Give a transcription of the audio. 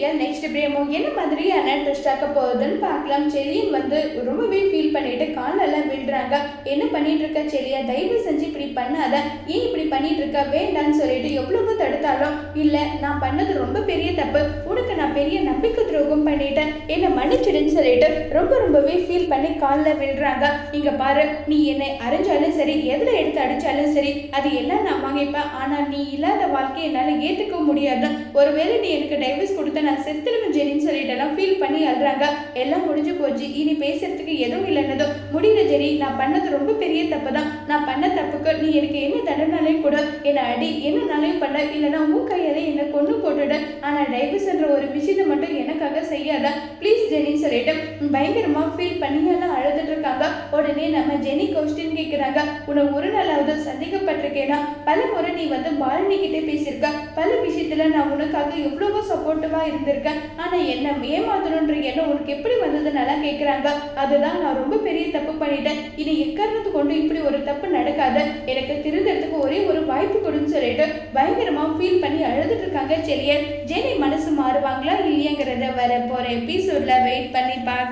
Serial next பிரேமோ என்ன மாதிரியான twist ஆக்க போகுதுன்னு பார்க்கலாம். செலியன் வந்து ரொம்பவே ஃபீல் பண்ணிட்டு காலெல்லாம் விழுறாங்க. என்ன பண்ணிட்டு இருக்க செலியா? தயவு செஞ்சு இப்படி பண்ணாத. ஏன் இப்படி பண்ணிட்டு இருக்க? வேண்டான்னு சொல்லிட்டு எவ்வளவோ தடுத்தாலும் இல்லை நான் பண்ணது ரொம்ப பெரிய தப்பு. நான் பெரிய நம்பிக்கை துரோகம் பண்ணிட்டேன். என்னை மன்னிச்சிடுன்னு சொல்லிட்டு ரொம்ப ரொம்பவே ஃபீல் பண்ணி காலில் விழுறாங்க. இங்க பாரு நீ என்னை அரைஞ்சாலும் சரி எதில் எடுத்து அடிச்சாலும் சரி அது எல்லாம் நான் வாங்கிப்பேன். ஆனால் நீ இல்லாத வாழ்க்கையை என்னால் ஏற்றுக்க முடியாது. ஒருவேளை நீ எனக்கு டைவர்ஸ் கொடுத்த நான் செத்துருவேன் ஜெரின்னு சொல்லிட்டெல்லாம் ஃபீல் பண்ணி அழுறாங்க. எல்லாம் முடிஞ்சு போச்சு. இனி பேசுறதுக்கு எதுவும் இல்லைன்னதோ முடியல ஜெரி நான் பண்ணது ரொம்ப பெரிய தப்பு தான் நான் பண்ண தப்புக்கு நீ எனக்கு என்ன தண்டனாலையும் கூட என்னை அடி என்னனாலையும் பண்ண இல்லைன்னா உன் கையாலே என்னை கொண்டு போட்டுடு. ஆனால் டைவர்ஸ்ன்ற ஒரு விஷயத்தை மட்டும் எனக்காக செய்யாத? ப்ளீஸ் ஜெனின்னு சொல்லிட்டு பயங்கரமா ஃபீல் பண்ணி எல்லாம் அழுதுட்டு இருக்காங்க. உடனே நம்ம ஜெனி கொஸ்டின் கேட்குறாங்க உன்னை ஒரு நாளாவது சந்தேகப்பட்டிருக்கேனா பல முறை நீ வந்து பாலினி கிட்டே பேசியிருக்க. பல விஷயத்துல நான் உனக்காக எவ்வளவோ சப்போர்ட்டிவா இருந்திருக்கேன். ஆனா என்ன ஏமாத்தணுன்ற எண்ணம் உனக்கு எப்படி வந்ததுனால கேட்குறாங்க அதுதான் நான் ரொம்ப பெரிய தப்பு பண்ணிட்டேன். இனி எக்காரணத்து கொண்டு இப்படி ஒரு தப்பு நடக்காது. எனக்கு திருந்தறதுக்கு ஒரே ஒரு வாய்ப்பு கொடுன்னு சொல்லிட்டு பயங்கரமா ஃபீல் பண்ணி அழு இருக்காங்க செலியர் ஜெனி மனசு மாறுவாங்களா இல்லையங்கிறத வர போற எபிசோட்ல வெயிட் பண்ணி பார்க்க